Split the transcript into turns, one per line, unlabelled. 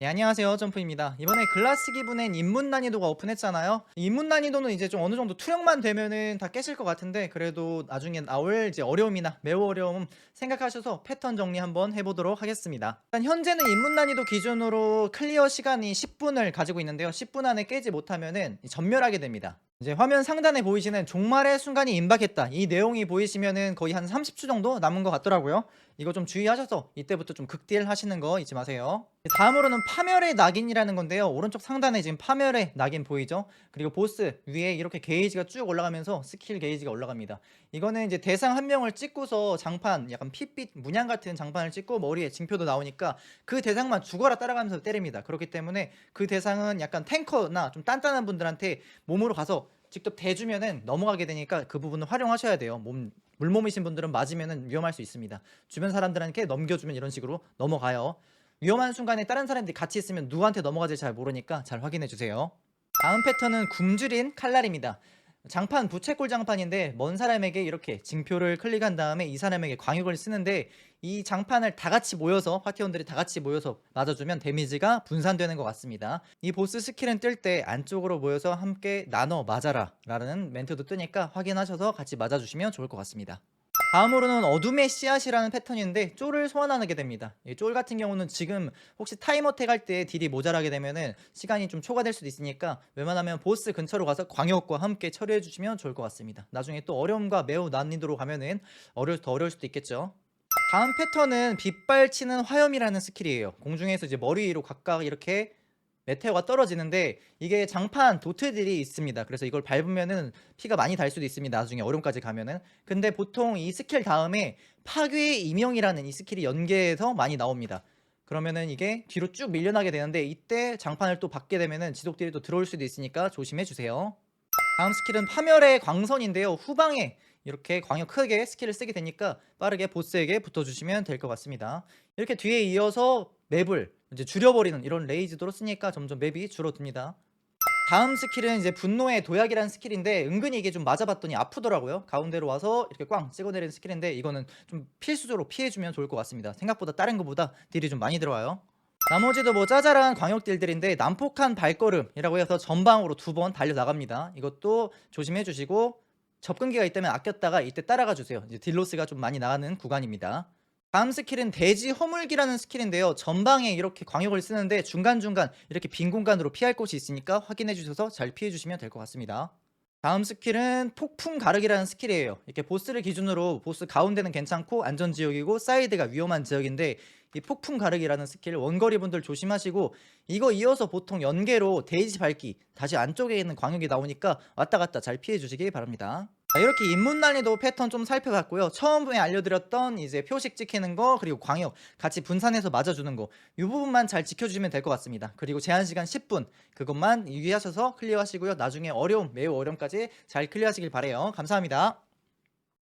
네, 안녕하세요. 점프입니다. 이번에 글라스 기분엔 입문 난이도가 오픈했잖아요. 입문 난이도는 이제 좀 어느 정도 투영만 되면은 다 깨실 것 같은데 그래도 나중에 나올 이제 어려움이나 매우 어려움 생각하셔서 패턴 정리 한번 해보도록 하겠습니다. 일단 현재는 입문 난이도 기준으로 클리어 시간이 10분을 가지고 있는데요. 10분 안에 깨지 못하면은 전멸하게 됩니다. 이제 화면 상단에 보이시는 종말의 순간이 임박했다. 이 내용이 보이시면은 거의 한 30초 정도 남은 것 같더라고요. 이거 좀 주의하셔서 이때부터 좀 극딜 하시는 거 잊지 마세요. 다음으로는 파멸의 낙인이라는 건데요. 오른쪽 상단에 지금 파멸의 낙인 보이죠? 그리고 보스 위에 이렇게 게이지가 쭉 올라가면서 스킬 게이지가 올라갑니다. 이거는 이제 대상 한 명을 찍고서 장판, 약간 핏빛 문양 같은 장판을 찍고 머리에 징표도 나오니까 그 대상만 죽어라 따라가면서 때립니다. 그렇기 때문에 그 대상은 약간 탱커나 좀 단단한 분들한테 몸으로 가서 직접 대주면은 넘어가게 되니까 그 부분을 활용하셔야 돼요. 몸 물몸이신 분들은 맞으면은 위험할 수 있습니다. 주변 사람들한테 넘겨주면 이런 식으로 넘어가요. 위험한 순간에 다른 사람들이 같이 있으면 누구한테 넘어가지 잘 모르니까 잘 확인해 주세요. 다음 패턴은 굶주린 칼날입니다. 장판 부채꼴 장판인데 먼 사람에게 이렇게 징표를 클릭한 다음에 이 사람에게 광역을 쓰는데 이 장판을 다 같이 모여서 파티원들이 다 같이 모여서 맞아주면 데미지가 분산되는 것 같습니다. 이 보스 스킬은 뜰 때 안쪽으로 모여서 함께 나눠 맞아라 라는 멘트도 뜨니까 확인하셔서 같이 맞아주시면 좋을 것 같습니다. 다음으로는 어둠의 씨앗이라는 패턴인데 쫄을 소환하게 됩니다. 이쫄 같은 경우는 지금 혹시 타이머 택할 때 딜이 모자라게 되면은 시간이 좀 초과될 수도 있으니까 웬만하면 보스 근처로 가서 광역과 함께 처리해 주시면 좋을 것 같습니다. 나중에 또 어려움과 매우 난이도로 가면은 어려울 더 어려울 수도 있겠죠. 다음 패턴은 빗발치는 화염이라는 스킬이에요. 공중에서 이제 머리 위로 각각 이렇게 메테오가 떨어지는데 이게 장판 도트들이 있습니다. 그래서 이걸 밟으면은 피가 많이 달 수도 있습니다. 나중에 어려움까지 가면은. 근데 보통 이 스킬 다음에 파괴의 이명이라는 이 스킬이 연계해서 많이 나옵니다. 그러면은 이게 뒤로 쭉 밀려나게 되는데 이때 장판을 또 받게 되면은 지속딜이 또 들어올 수도 있으니까 조심해 주세요. 다음 스킬은 파멸의 광선인데요. 후방에 이렇게 광역 크게 스킬을 쓰게 되니까 빠르게 보스에게 붙어주시면 될 것 같습니다. 이렇게 뒤에 이어서 맵을 이제 줄여버리는 이런 레이즈도로 쓰니까 점점 맵이 줄어듭니다. 다음 스킬은 이제 분노의 도약이라는 스킬인데 은근히 이게 좀 맞아봤더니 아프더라고요. 가운데로 와서 이렇게 꽝 찍어내리는 스킬인데 이거는 좀 필수적으로 피해주면 좋을 것 같습니다. 생각보다 다른 것보다 딜이 좀 많이 들어와요. 나머지도 뭐 짜잘한 광역 딜들인데 난폭한 발걸음이라고 해서 전방으로 두 번 달려 나갑니다. 이것도 조심해 주시고 접근기가 있다면 아꼈다가 이때 따라가 주세요. 이제 딜로스가 좀 많이 나가는 구간입니다. 다음 스킬은 돼지 허물기라는 스킬인데요. 전방에 이렇게 광역을 쓰는데 중간중간 이렇게 빈 공간으로 피할 곳이 있으니까 확인해 주셔서 잘 피해 주시면 될 것 같습니다. 다음 스킬은 폭풍 가르기라는 스킬이에요. 이렇게 보스를 기준으로 보스 가운데는 괜찮고 안전 지역이고 사이드가 위험한 지역인데 이 폭풍 가르기라는 스킬 원거리 분들 조심하시고 이거 이어서 보통 연계로 데이지 밟기 다시 안쪽에 있는 광역이 나오니까 왔다 갔다 잘 피해 주시기 바랍니다. 자, 이렇게 입문 난이도 패턴 좀 살펴봤고요. 처음에 알려드렸던 이제 표식 찍히는 거 그리고 광역 같이 분산해서 맞아주는 거 이 부분만 잘 지켜주시면 될 것 같습니다. 그리고 제한 시간 10분 그것만 유의하셔서 클리어하시고요. 나중에 어려움 매우 어려움까지 잘 클리어하시길 바래요. 감사합니다.